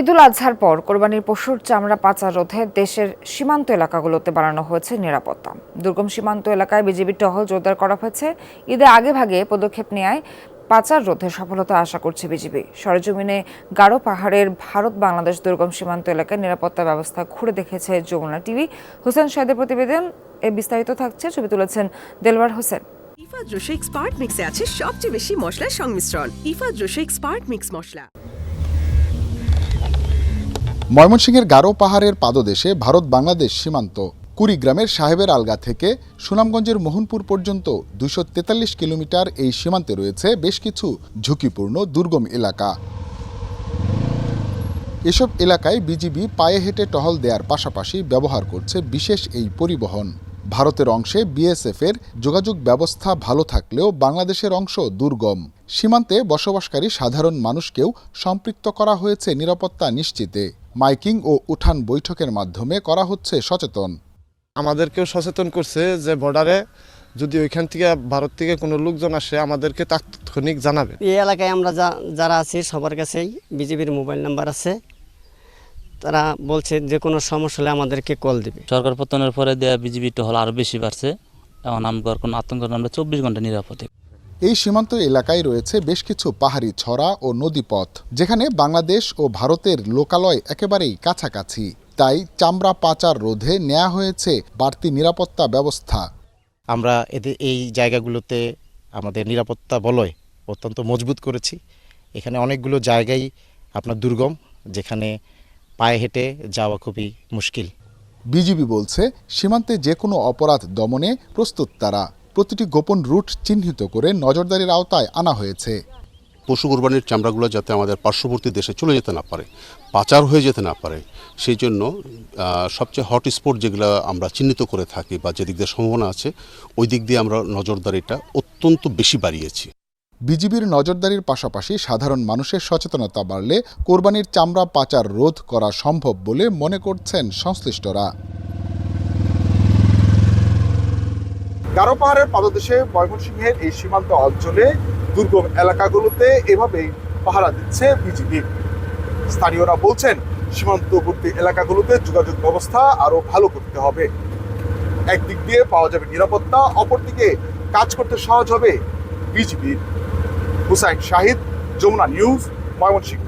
ঈদুল আজহার পর কোরবানির পশুর চামড়া পাচার রোধে দেশের সীমান্ত এলাকাগুলোতে বাড়ানো হয়েছে নিরাপত্তা। দুর্গম সীমান্ত এলাকায় বিজিবি টহল জোরদার করা হয়েছে। ঈদে আগে ভাগে পদক্ষেপ নেয় পাচার রোধে সফলতা আশা করছে বিজিবি। সরেজমিনে গারো পাহাড়ের ভারত বাংলাদেশ দুর্গম সীমান্ত এলাকায় নিরাপত্তা ব্যবস্থা ঘুরে দেখেছে যমুনা টিভি। হোসেন শাহেদের প্রতিবেদন এ বিস্তারিত থাকছে, ছবি তুলেছেন দেলওয়ার হোসেন। ইফা জোশেক স্পার্ট মিক্সে আছে সবচেয়ে বেশি মশলার সংমিশ্রণ। ইফা জোশেক স্পার্ট মিক্স মশলা। ময়মনসিংহের গারো পাহাড়ের পাদদেশে ভারত বাংলাদেশ সীমান্ত, কুড়িগ্রামের সাহেবের আলগা থেকে সুনামগঞ্জের মোহনপুর পর্যন্ত দুশো তেতাল্লিশ কিলোমিটার এই সীমান্তে রয়েছে বেশ কিছু ঝুঁকিপূর্ণ দুর্গম এলাকা। এসব এলাকায় বিজিবি পায়ে হেঁটে টহল দেওয়ার পাশাপাশি ব্যবহার করছে বিশেষ এই পরিবহন। ভারতের অংশে বিএসএফের যোগাযোগ ব্যবস্থা ভালো থাকলেও বাংলাদেশের অংশ দুর্গম। সীমান্তে বসবাসকারী সাধারণ মানুষকেও সম্পৃক্ত করা হয়েছে নিরাপত্তা নিশ্চিতে। মাইকিং ও উঠান বৈঠকের মাধ্যমে করা হচ্ছে সচেতন। আমাদেরকেও সচেতন করছে যে বর্ডারে যদি ওইখান থেকে ভারত থেকে কোনো লোকজন আসে আমাদেরকে তাৎক্ষণিক জানাবে। এই এলাকায় আমরা যা যারা আছি সবার কাছেই বিজেপির মোবাইল নাম্বার আছে। তারা বলছে যে কোনো সমস্যা হলে আমাদেরকে কল দিবে। সরকার পতনের পরে দেয়া বিজিবি টহল আরও বেশি বাড়ছে। এখন আমগর কোনো আতঙ্ক আমরা চব্বিশ ঘণ্টা নিরাপদে। এই সীমান্ত এলাকায় রয়েছে বেশ কিছু পাহাড়ি ছড়া ও নদীপথ যেখানে বাংলাদেশ ও ভারতের লোকালয় একেবারেই কাছাকাছি। তাই চামড়া পাচার রোধে নেওয়া হয়েছে বাড়তি নিরাপত্তা ব্যবস্থা। আমরা এদের এই জায়গাগুলোতে আমাদের নিরাপত্তা বলয় অত্যন্ত মজবুত করেছি। এখানে অনেকগুলো জায়গায় আপনার দুর্গম যেখানে পায়ে হেঁটে যাওয়া খুবই মুশকিল। বিজিবি বলছে সীমান্তে যে কোনো অপরাধ দমনে প্রস্তুত তারা। প্রতিটি গোপন রুট চিহ্নিত করে নজরদারির আওতায় আনা হয়েছে। পশু কোরবানির চামড়াগুলো যাতে আমাদের পার্শ্ববর্তী দেশে চলে যেতে না পারে পাচার হয়ে যেতে না পারে সেই জন্য সবচেয়ে হট স্পট যেগুলো আমরা চিহ্নিত করে থাকি বা যেদিক দিয়ে সম্ভাবনা আছে ওই দিক দিয়ে আমরা নজরদারিটা অত্যন্ত বেশি বাড়িয়েছি। বিজিবির নজরদারির পাশাপাশি সাধারণ মানুষের সচেতনতা বাড়লে কোরবানির চামড়া পাচার রোধ করা সম্ভব বলে মনে করছেন সংশ্লিষ্টরা। গারো পাহাড়ের পাদদেশে ময়মনসিংহের এই সীমান্ত অঞ্চলে দুর্গম এলাকাগুলোতে এভাবেই পাহারা দিচ্ছে বিজিবি। স্থানীয়রা বলছেন, সীমান্তবর্তী এলাকাগুলোতে যোগাযোগ ব্যবস্থা আরও ভালো করতে হবে। একদিক দিয়ে পাওয়া যাবে নিরাপত্তা, অপরদিকে কাজ করতে সহজ হবে বিজিবির হুসাইন শাহিদ, যমুনা নিউজ, ময়মনসিংহ।